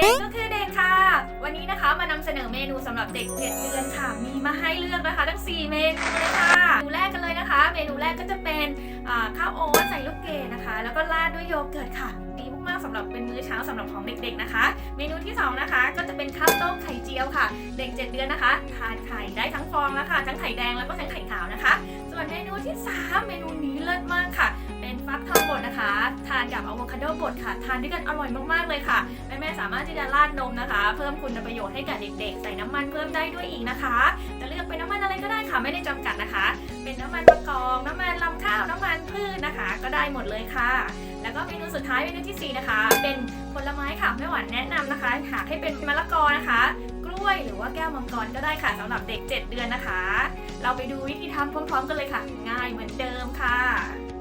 ด็กๆก็คือเด็กค่ะ วันนี้นะคะมานำเสนอเมนูสำหรับเด็ก7เดือนค่ะ มีมาให้เลือกนะคะ ทั้ง 4 เมนูเลยค่ะเมนูแรกกันเลยนะคะ เมนูแรกก็จะเป็นข้าวโอ๊ตใส่ลูกเกดนะคะ แล้วก็ราดด้วยโยเกิร์ตค่ะดีมากๆสำหรับเป็นมื้อเช้าสำหรับของเด็ก ๆนะคะ เมนูที่สองนะคะ ก็จะเป็นข้าวต้มไข่เจียวค่ะ เด็ก 7 เดือนนะคะ ทานไข่ได้ทั้งฟองแล้วค่ะทั้งไข่แดงแล้วก็ทั้งไข่ขาวนะคะ ส่วนเมนูที่สามเมนูนี้เลิศมากค่ะ ฟักทองบดนะคะ ทานกับอะโวคาโดบดค่ะ ทานด้วยกันอร่อยมากๆเลยค่ะ แม่ๆสามารถที่จะราดนมนะคะ เพิ่มคุณประโยชน์ให้กับเด็กๆ ใส่น้ำมันเพิ่มได้ด้วยอีกนะคะ จะเลือกเป็นน้ำมันอะไรก็ได้ค่ะ ไม่ได้จำกัดนะคะ เป็นน้ำมันมะกอกน้ำมันลำข้าวน้ำมันพืชนะคะ ก็ได้หมดเลยค่ะ แล้วก็เมนูสุดท้ายเมนูที่สี่นะคะ เป็นผลไม้ค่ะแม่หวานแนะนำนะคะ หากให้เป็นมะละกอนะคะ กล้วยหรือว่าแก้วมังกรก็ได้ค่ะสำหรับเด็ก 7 เดือนนะคะ เราไปดูวิธีทำพร้อม ๆ กันเลยค่ะ ง่ายเหมือนเดิมค่ะ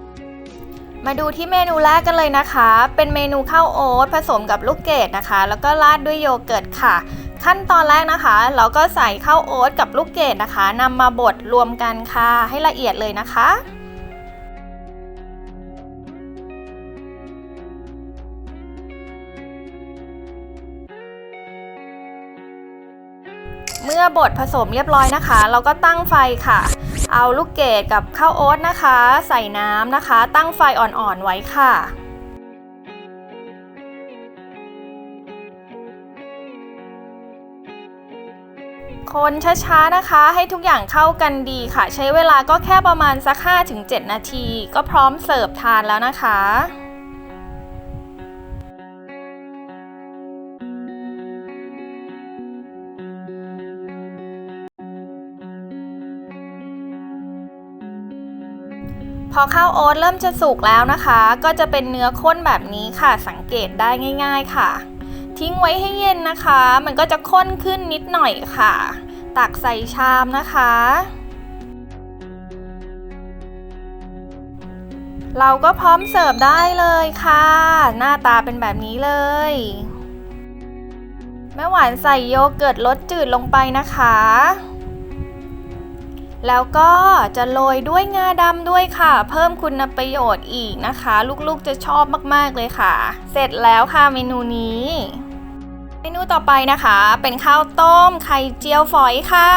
มาดูที่เมนูแรกกันเลยนะคะ เป็นเมนูข้าวโอ๊ตผสมกับลูกเกดนะคะ แล้วก็ราดด้วยโยเกิร์ตค่ะ ขั้นตอนแรกนะคะ เราก็ใส่ข้าวโอ๊ตกับลูกเกดนะคะนำมาบดรวมกันค่ะ ให้ละเอียดเลยนะคะเมื่อบดผสมเรียบร้อยนะคะ เราก็ตั้งไฟค่ะ เอาลูกเกดกับข้าวโอ๊ตนะคะ ใส่น้ำนะคะ ตั้งไฟอ่อนๆไว้ค่ะ คนช้าๆนะคะ ให้ทุกอย่างเข้ากันดีค่ะ ใช้เวลาก็แค่ประมาณสัก 5-7 นาที ก็พร้อมเสิร์ฟทานแล้วนะคะ พอข้าวโอ๊ตเริ่มจะสุกแล้วนะคะ ก็จะเป็นเนื้อข้นแบบนี้ค่ะ สังเกตได้ง่าย ๆค่ะ ทิ้งไว้ให้เย็นนะคะ มันก็จะข้นขึ้นนิดหน่อยค่ะ ตักใส่ชามนะคะ เราก็พร้อมเสิร์ฟได้เลยค่ะ หน้าตาเป็นแบบนี้เลยแม่หวานใส่โยเกิร์ตรสจืดลงไปนะคะ แล้วก็จะโรยด้วยงาดำด้วยค่ะ เพิ่มคุณประโยชน์อีกนะคะ ลูกๆจะชอบมากๆเลยค่ะ เสร็จแล้วค่ะเมนูนี้ เมนูต่อไปนะคะ เป็นข้าวต้มไข่เจียวฝอยค่ะ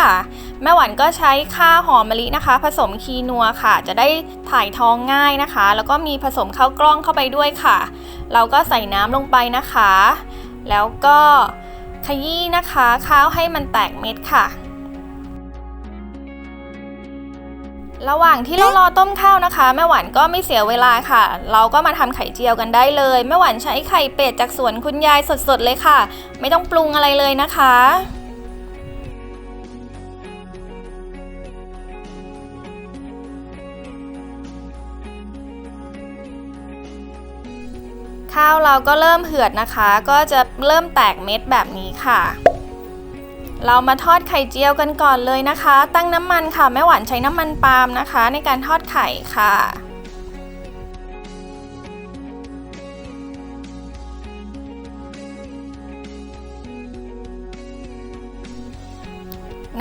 แม่หวานก็ใช้ข้าวหอมมะลินะคะ ผสมคีนัวค่ะ จะได้ถ่ายท้องง่ายนะคะ แล้วก็มีผสมข้าวกล้องเข้าไปด้วยค่ะ เราก็ใส่น้ำลงไปนะคะ แล้วก็ขยี้นะคะ ข้าวให้มันแตกเม็ดค่ะ ระหว่างที่เรารอต้มข้าวนะคะ แม่หวานก็ไม่เสียเวลาค่ะ เราก็มาทำไข่เจียวกันได้เลย แม่หวานใช้ไข่เป็ดจากสวนคุณยายสดๆเลยค่ะ ไม่ต้องปรุงอะไรเลยนะคะข้าวเราก็เริ่มเหือดนะคะ ก็จะเริ่มแตกเม็ดแบบนี้ค่ะ เรามาทอดไข่เจียวกันก่อนเลยนะคะ ตั้งน้ำมันค่ะแม่หวานใช้น้ำมันปาล์มนะคะ ในการทอดไข่ค่ะ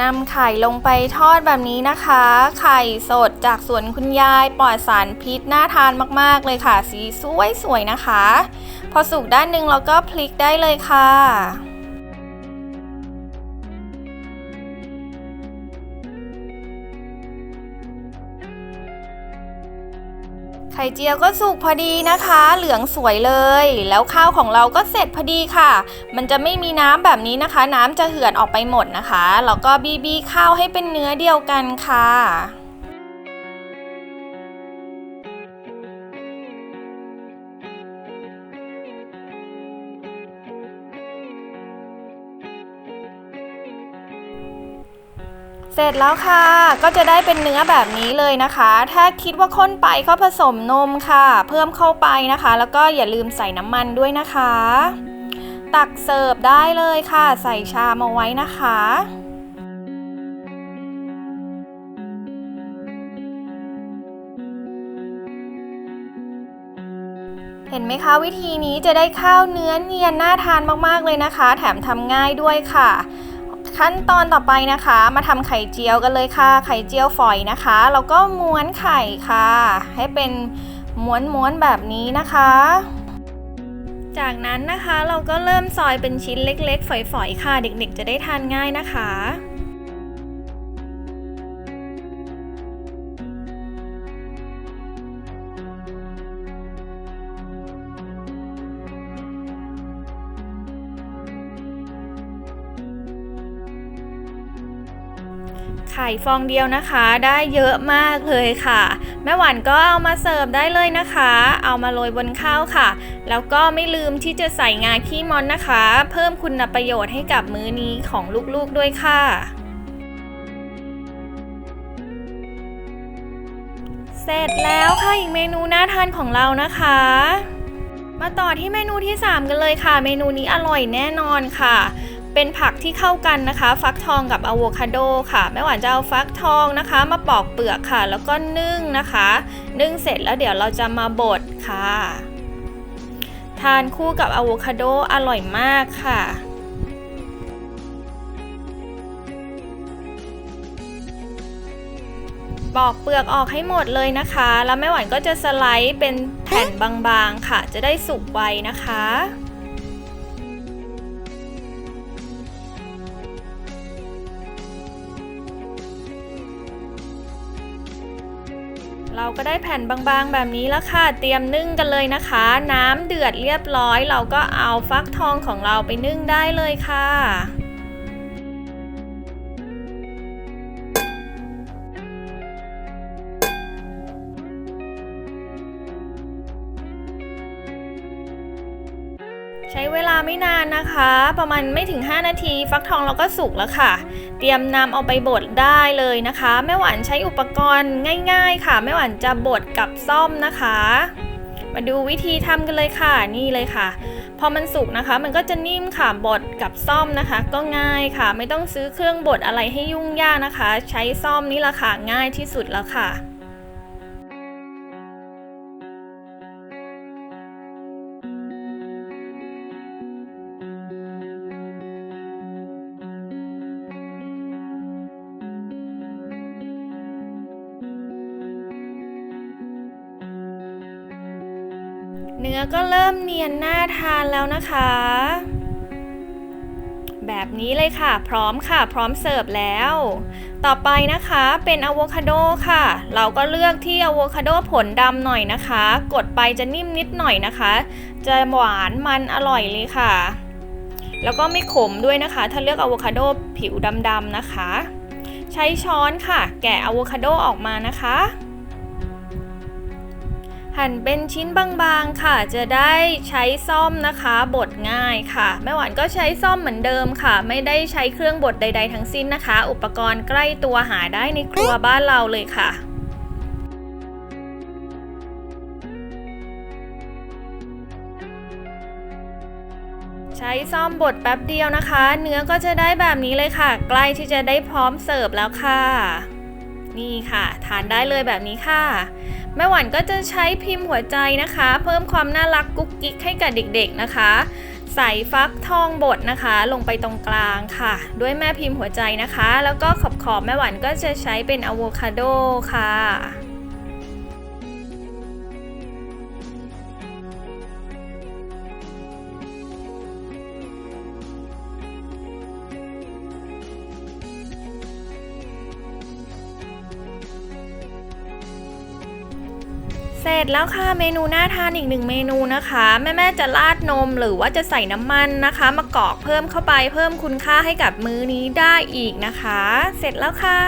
นำไข่ลงไปทอดแบบนี้นะคะ ไข่สดจากสวนคุณยายปลอดสารพิษน่าทานมากๆเลยค่ะ สีสวยสวยๆนะคะ พอสุกด้านหนึ่งเราก็พลิกได้เลยค่ะ ไข่เจียวก็สุกพอดีนะคะ เหลืองสวยเลย แล้วข้าวของเราก็เสร็จพอดีค่ะ มันจะไม่มีน้ำแบบนี้นะคะ น้ำจะเหือดออกไปหมดนะคะ แล้วก็บีบีข้าวให้เป็นเนื้อเดียวกันค่ะ เสร็จแล้วค่ะ ก็จะได้เป็นเนื้อแบบนี้เลยนะคะ ถ้าคิดว่าข้นไปก็ผสมนมค่ะ เพิ่มเข้าไปนะคะ แล้วก็อย่าลืมใส่น้ำมันด้วยนะคะ ตักเสิร์ฟได้เลยค่ะ ใส่ชามเอาไว้นะคะเห็นไหมคะวิธีนี้จะได้ข้าวเนื้อเนียนน่าทานมากๆเลยนะคะ แถมทำง่ายด้วยค่ะ ขั้นตอนต่อไปนะคะ มาทำไข่เจียวกันเลยค่ะ ไข่เจียวฝอยนะคะแล้วก็ม้วนไข่ค่ะ ให้เป็นม้วนๆแบบนี้นะคะ จากนั้นนะคะเราก็เริ่มซอยเป็นชิ้นเล็ก ๆ ฝอยๆค่ะ เด็กๆ จะได้ทานง่ายนะคะ ไข่ฟองเดียวนะคะได้เยอะมากเลยค่ะ แม่หวานก็เอามาเสิร์ฟได้เลยนะคะ เอามาโรยบนข้าวค่ะ แล้วก็ไม่ลืมที่จะใส่งาขี้มอนนะคะ เพิ่มคุณประโยชน์ให้กับมื้อนี้ของลูกๆด้วยค่ะเสร็จแล้วค่ะอีกเมนูน่าทานของเรานะคะ มาต่อที่เมนูที่ 3 กันเลยค่ะ เมนูนี้อร่อยแน่นอนค่ะ เป็นผักที่เข้ากันนะคะ ฟักทองกับอะโวคาโดค่ะแม่หวานจะเอาฟักทองนะคะ มาปอกเปลือกค่ะ แล้วก็นึ่งนะคะ นึ่งเสร็จแล้วเดี๋ยวเราจะมาบดค่ะ ทานคู่กับอะโวคาโดอร่อยมากค่ะปอกเปลือกออกให้หมดเลยนะคะ แล้วแม่หวานก็จะสไลด์เป็นแผ่นบางๆค่ะ จะได้สุกไวนะคะ เราก็ได้แผ่นบางๆ แบบนี้แล้วค่ะ เตรียมนึ่งกันเลยนะคะ น้ำเดือดเรียบร้อย เราก็เอาฟักทองของเราไปนึ่งได้เลยค่ะ ใช้เวลาไม่นานนะคะ ประมาณไม่ถึง 5 นาที ฟักทองเราก็สุกแล้วค่ะ เตรียมนำเอาไปบดได้เลยนะคะแม่หวานใช้อุปกรณ์ง่าย ๆ ค่ะแม่หวานจะบดกับซ่อมนะคะ มาดูวิธีทำกันเลยค่ะนี่เลยค่ะ พอมันสุกนะคะ มันก็จะนิ่มค่ะบดกับซ่อมนะคะ ก็ง่ายค่ะ ไม่ต้องซื้อเครื่องบดอะไรให้ยุ่งยากนะคะ ใช้ซ่อมนี่แหละค่ะง่ายที่สุดแล้วค่ะ เนื้อก็เริ่มเนียนน่าทานแล้วนะคะ แบบนี้เลยค่ะ พร้อมค่ะ พร้อมเสิร์ฟแล้ว ต่อไปนะคะเป็นอะโวคาโดค่ะ เราก็เลือกที่อะโวคาโดผลดำหน่อยนะคะ กดไปจะนิ่มนิดหน่อยนะคะ จะหวานมันอร่อยเลยค่ะ แล้วก็ไม่ขมด้วยนะคะ ถ้าเลือกอะโวคาโดผิวดำๆนะคะ ใช้ช้อนค่ะ แกะอะโวคาโดออกมานะคะ หั่นเป็นชิ้นบางๆค่ะ จะได้ใช้ซ่อมนะคะบดง่ายค่ะ แม่หวานก็ใช้ซ่อมเหมือนเดิมค่ะ ไม่ได้ใช้เครื่องบดใด ๆ ทั้งสิ้นนะคะ อุปกรณ์ใกล้ตัวหาได้ในครัวบ้านเราเลยค่ะใช้ซ่อมบดแป๊บเดียวนะคะ เนื้อก็จะได้แบบนี้เลยค่ะ ใกล้ที่จะได้พร้อมเสิร์ฟแล้วค่ะ นี่ค่ะ ทานได้เลยแบบนี้ค่ะ แม่หวานก็จะใช้พิมพ์หัวใจนะคะ เพิ่มความน่ารักกุ๊กกิ๊กให้กับเด็กๆนะคะ ใส่ฟักทองบดนะคะ ลงไปตรงกลางค่ะ ด้วยแม่พิมพ์หัวใจนะคะ แล้วก็ขอบขอบๆแม่หวานก็จะใช้เป็นอะโวคาโดค่ะ เสร็จแล้วค่ะเมนูน่าทานอีกหนึ่งเมนูนะคะ แม่ๆจะราดนมหรือว่าจะใส่น้ำมันนะคะ มากรอกเพิ่มเข้าไปเพิ่มคุณค่าให้กับมื้อนี้ได้อีกนะคะ เสร็จแล้วค่ะ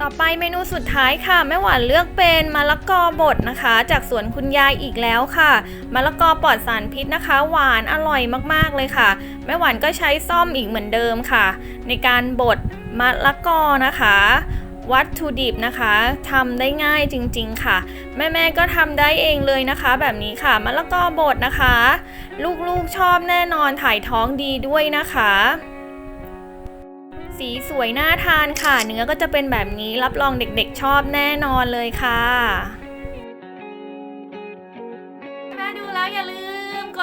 ต่อไปเมนูสุดท้ายค่ะแม่หวานเลือกเป็นมะละกอบดนะคะ จากสวนคุณยายอีกแล้วค่ะมะละกอปลอดสารพิษนะคะ หวานอร่อยมากๆเลยค่ะแม่หวานก็ใช้ซ่อมอีกเหมือนเดิมค่ะ ในการบดมะละกอนะคะ วัตถุดิบนะคะทำได้ง่ายจริงๆค่ะ แม่ๆก็ทำได้เองเลยนะคะ แบบนี้ค่ะมะละกอบดนะคะ ลูกๆชอบแน่นอนถ่ายท้องดีด้วยนะคะสีสวยน่าทานค่ะ เนื้อก็จะเป็นแบบนี้รับรองเด็กๆชอบแน่นอนเลยค่ะ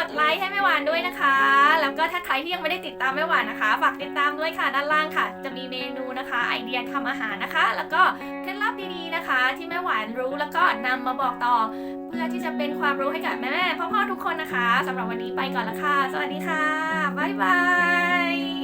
ดูแล้วอย่าลืมกดไลค์ให้แม่หวานด้วยนะคะ แล้วก็ถ้าใครที่ยังไม่ได้ติดตามแม่หวานนะคะ ฝากติดตามด้วยค่ะด้านล่างค่ะ จะมีเมนูนะคะ ไอเดียทำอาหารนะคะ แล้วก็เคล็ดลับดีๆนะคะ ที่แม่หวานรู้แล้วก็นำมาบอกต่อ เพื่อที่จะเป็นความรู้ให้กับแม่ๆพ่อๆทุกคนนะคะสำหรับวันนี้ไปก่อนละค่ะ สวัสดีค่ะบ๊ายบาย